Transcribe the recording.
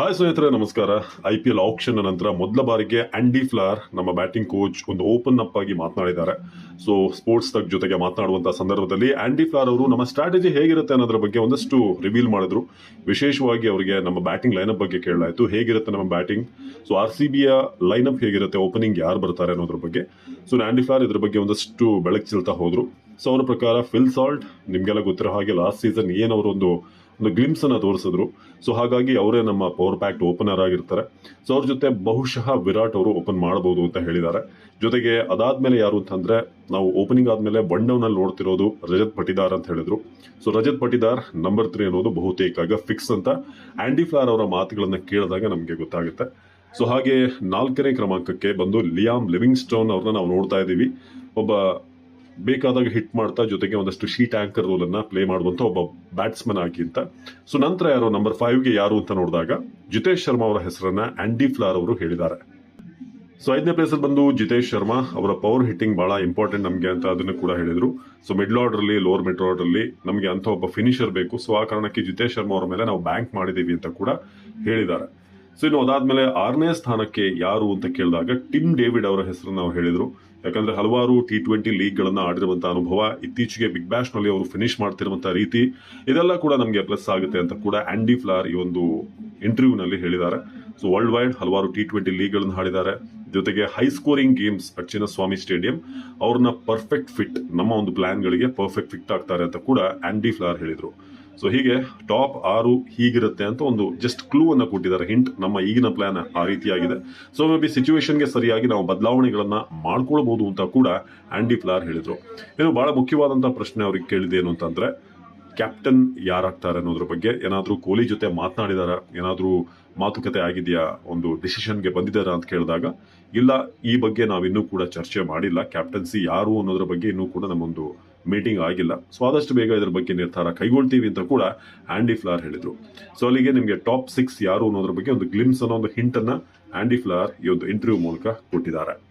Hi ಸ್ನೇಹಿತರೆ, ನಮಸ್ಕಾರ. I P L option ನಂತರ ಮೊದಲ ಬಾರಿಗೆ ಆಂಡಿ ಫ್ಲಾರ್ ನಮ್ಮ ಬ್ಯಾಟಿಂಗ್ ಕೋಚ್ ಒಂದು ಓಪನ್ ಅಪ್ ಆಗಿ ಮಾತನಾಡಿದ್ದಾರೆ. ಸೊ ಸ್ಪೋರ್ಟ್ಸ್ ತಗ್ ಜೊತೆಗೆ ಮಾತನಾಡುವಂತಹ ಸಂದರ್ಭದಲ್ಲಿ ಆಂಡಿ ಫ್ಲಾರ್ ಅವರು ನಮ್ಮ ಸ್ಟ್ರಾಟಜಿ ಹೇಗಿರುತ್ತೆ ಅನ್ನೋದ್ರ ಬಗ್ಗೆ ಒಂದಷ್ಟು ರಿವೀಲ್ ಮಾಡಿದ್ರು. ವಿಶೇಷವಾಗಿ ಅವರಿಗೆ ನಮ್ಮ ಬ್ಯಾಟಿಂಗ್ ಲೈನಪ್ ಬಗ್ಗೆ ಕೇಳಲಾಯಿತು. ಹೇಗಿರುತ್ತೆ ನಮ್ಮ ಬ್ಯಾಟಿಂಗ್ ಸೊ ಆರ್ ಸಿ ಬಿಯ ಲೈನಪ್ ಹೇಗಿರುತ್ತೆ? ಓಪನಿಂಗ್ ಯಾರು ಬರ್ತಾರೆ ಅನ್ನೋದ್ರ ಬಗ್ಗೆ. ಸೊ ಆಂಡಿ ಫ್ಲಾರ್ ಇದ್ರ ಬಗ್ಗೆ ಒಂದಷ್ಟು ಬೆಳಕು ಚೆಲ್ತಾ ಹೋದ್ರು. ಸೊ ಅವರ ಪ್ರಕಾರ ಫಿಲ್ ಸಾಲ್ಟ್ ನಿಮಗೆಲ್ಲ ಗೊತ್ತಿರೋ ಹಾಗೆ ಲಾಸ್ಟ್ ಸೀಸನ್ ಏನವರು ಒಂದು ಗ್ಲಿಮ್ಸ್ ಅನ್ನ ತೋರಿಸಿದ್ರು. ಸೊ ಹಾಗಾಗಿ ಅವರೇ ನಮ್ಮ ಪವರ್ ಪ್ಯಾಕ್ಟ್ ಓಪನರ್ ಆಗಿರ್ತಾರೆ. ಸೊ ಅವ್ರ ಜೊತೆ ಬಹುಶಃ ವಿರಾಟ್ ಅವರು ಓಪನ್ ಮಾಡಬಹುದು ಅಂತ ಹೇಳಿದ್ದಾರೆ. ಜೊತೆಗೆ ಅದಾದ್ಮೇಲೆ ಯಾರು ಅಂತಂದ್ರೆ ನಾವು ಓಪನಿಂಗ್ ಆದ್ಮೇಲೆ ಒನ್ ನೋಡ್ತಿರೋದು ರಜತ್ ಪಟಿದಾರ್ ಅಂತ ಹೇಳಿದ್ರು. So Rajat Patidar number three ಅನ್ನೋದು ಬಹುತೇಕ ಫಿಕ್ಸ್ ಅಂತ ಆಂಡಿ ಫ್ಲಾರ್ ಅವರ ಮಾತುಗಳನ್ನ ಕೇಳಿದಾಗ ನಮಗೆ ಗೊತ್ತಾಗುತ್ತೆ. ಸೊ ಹಾಗೆ ನಾಲ್ಕನೇ ಕ್ರಮಾಂಕಕ್ಕೆ ಬಂದು ಲಿಯಾಮ್ ಲಿವಿಂಗ್ ಸ್ಟೋನ್ ಅವ್ರನ್ನ ನಾವು ನೋಡ್ತಾ ಇದ್ದೀವಿ. ಒಬ್ಬ ಬೇಕಾದಾಗ ಹಿಟ್ ಮಾಡ್ತಾ ಜೊತೆಗೆ ಒಂದಷ್ಟು ಶೀಟ್ ಆಂಕರ್ ರೋಲ್ ಅನ್ನ ಪ್ಲೇ ಮಾಡುವಂತ ಒಬ್ಬ ಬ್ಯಾಟ್ಸ್ಮನ್ ಆಗಿ ಅಂತ. ಸೊ ನಂತರ ಯಾರು ನಂಬರ್ ಫೈವ್ಗೆ ಯಾರು ಅಂತ ನೋಡಿದಾಗ ಜಿತೇಶ್ ಶರ್ಮಾ ಅವರ ಹೆಸರನ್ನ ಆಂಡಿ ಫ್ಲಾರ್ ಅವರು ಹೇಳಿದ್ದಾರೆ. ಸೊ ಐದನೇ ಪ್ಲೇಸ್ ಅಲ್ಲಿ ಬಂದು ಜಿತೇಶ್ ಶರ್ಮಾ ಅವರ ಪವರ್ ಹಿಟ್ಟಿಂಗ್ ಬಹಳ ಇಂಪಾರ್ಟೆಂಟ್ ನಮಗೆ ಅಂತ ಅದನ್ನು ಕೂಡ ಹೇಳಿದ್ರು. ಸೊ ಮಿಡ್ಲ್ ಆರ್ಡರ್ ಅಲ್ಲಿ ಲೋವರ್ ಮಿಡ್ ಆರ್ಡರ್ ಅಲ್ಲಿ ನಮಗೆ ಅಂತ ಒಬ್ಬ ಫಿನಿಷರ್ ಬೇಕು. ಸೊ ಆ ಕಾರಣಕ್ಕೆ ಜಿತೇಶ್ ಶರ್ಮಾ ಅವರ ಮೇಲೆ ನಾವು ಬ್ಯಾಂಕ್ ಮಾಡಿದೀವಿ ಅಂತ ಕೂಡ ಹೇಳಿದ್ದಾರೆ. ಸೊ ಇನ್ನು ಅದಾದ್ಮೇಲೆ ಆರನೇ ಸ್ಥಾನಕ್ಕೆ ಯಾರು ಅಂತ ಕೇಳಿದಾಗ ಟಿಮ್ ಡೇವಿಡ್ ಅವರ ಹೆಸರನ್ನು ನಾವು ಹೇಳಿದ್ರು. ಯಾಕಂದ್ರೆ ಹಲವಾರು ಟಿ ಟ್ವೆಂಟಿ ಲೀಗ್ಗಳನ್ನು ಆಡಿರುವಂತಹ ಅನುಭವ ಇತ್ತೀಚೆಗೆ ಬಿಗ್ ಬ್ಯಾಶ್ನಲ್ಲಿ ಅವರು ಫಿನಿಶ್ ಮಾಡ್ತಿರುವಂತಹ ರೀತಿ ಇದೆಲ್ಲ ಕೂಡ ನಮಗೆ ಪ್ಲಸ್ ಆಗುತ್ತೆ ಅಂತ ಕೂಡ ಆಂಡಿ ಫ್ಲಾರ್ ಈ ಒಂದು ಇಂಟರ್ವ್ಯೂ ನಲ್ಲಿ ಹೇಳಿದ್ದಾರೆ. ಸೊ ವರ್ಲ್ಡ್ ವೈಡ್ ಹಲವಾರು ಟಿ ಟ್ವೆಂಟಿ ಲೀಗ್ಗಳನ್ನು ಆಡಿದ್ದಾರೆ. ಜೊತೆಗೆ high scoring games Chinnaswamy stadium ಅವ್ರನ್ನ ಪರ್ಫೆಕ್ಟ್ ಫಿಟ್ ನಮ್ಮ ಒಂದು ಪ್ಲಾನ್ ಗಳಿಗೆ ಪರ್ಫೆಕ್ಟ್ ಫಿಟ್ ಆಗ್ತಾರೆ ಅಂತ ಕೂಡ ಆಂಡಿ ಫ್ಲಾರ್ ಹೇಳಿದ್ರು. ಸೊ ಹೀಗೆ ಟಾಪ್ ಆರು ಹೀಗಿರುತ್ತೆ ಅಂತ ಒಂದು ಜಸ್ಟ್ ಕ್ಲೂ ಅನ್ನು ಕೊಟ್ಟಿದ್ದಾರೆ. ಹಿಂಟ್ ನಮ್ಮ ಈಗಿನ ಪ್ಲಾನ್ ಆ ರೀತಿಯಾಗಿದೆ. ಸೊ ಮೇ ಬಿ ಸಿಚುವೇಶನ್ಗೆ ಸರಿಯಾಗಿ ನಾವು ಬದಲಾವಣೆಗಳನ್ನು ಮಾಡ್ಕೊಳ್ಬಹುದು ಅಂತ ಕೂಡ ಆಂಡಿ ಫ್ಲಾರ್ ಹೇಳಿದ್ರು. ಇನ್ನು ಬಹಳ ಮುಖ್ಯವಾದಂಥ ಪ್ರಶ್ನೆ ಅವ್ರಿಗೆ ಕೇಳಿದೆ ಏನು ಅಂತಂದ್ರೆ ಕ್ಯಾಪ್ಟನ್ ಯಾರಾಗ್ತಾರೆ ಅನ್ನೋದ್ರ ಬಗ್ಗೆ? ಏನಾದರೂ ಕೊಹ್ಲಿ ಜೊತೆ ಮಾತನಾಡಿದಾರ? ಏನಾದರೂ ಮಾತುಕತೆ ಆಗಿದೆಯಾ? ಒಂದು ಡಿಸಿಷನ್ಗೆ ಬಂದಿದ್ದಾರಾ ಅಂತ ಕೇಳಿದಾಗ, ಇಲ್ಲ, ಈ ಬಗ್ಗೆ ನಾವಿನ್ನೂ ಕೂಡ ಚರ್ಚೆ ಮಾಡಿಲ್ಲ. ಕ್ಯಾಪ್ಟನ್ಸಿ ಯಾರು ಅನ್ನೋದ್ರ ಬಗ್ಗೆ ಇನ್ನೂ ಕೂಡ ನಮ್ಮೊಂದು ಮೀಟಿಂಗ್ ಆಗಿಲ್ಲ. ಸೊ ಆದಷ್ಟು ಬೇಗ ಇದ್ರ ಬಗ್ಗೆ ನಿರ್ಧಾರ ಕೈಗೊಳ್ತೀವಿ ಅಂತ ಕೂಡ ಆಂಡಿ ಫ್ಲಾರ್ ಹೇಳಿದ್ರು. ಸೊ ಅಲ್ಲಿಗೆ ನಿಮಗೆ ಟಾಪ್ ಸಿಕ್ಸ್ ಯಾರು ಅನ್ನೋದ್ರ ಬಗ್ಗೆ ಒಂದು ಗ್ಲಿಮ್ಸ್ ಅನ್ನೋ ಒಂದು ಹಿಂಟ್ ಆ್ಯಂಡಿ ಫ್ಲಾರ್ ಈ ಒಂದು ಇಂಟರ್ವ್ಯೂ ಮೂಲಕ ಕೊಟ್ಟಿದ್ದಾರೆ.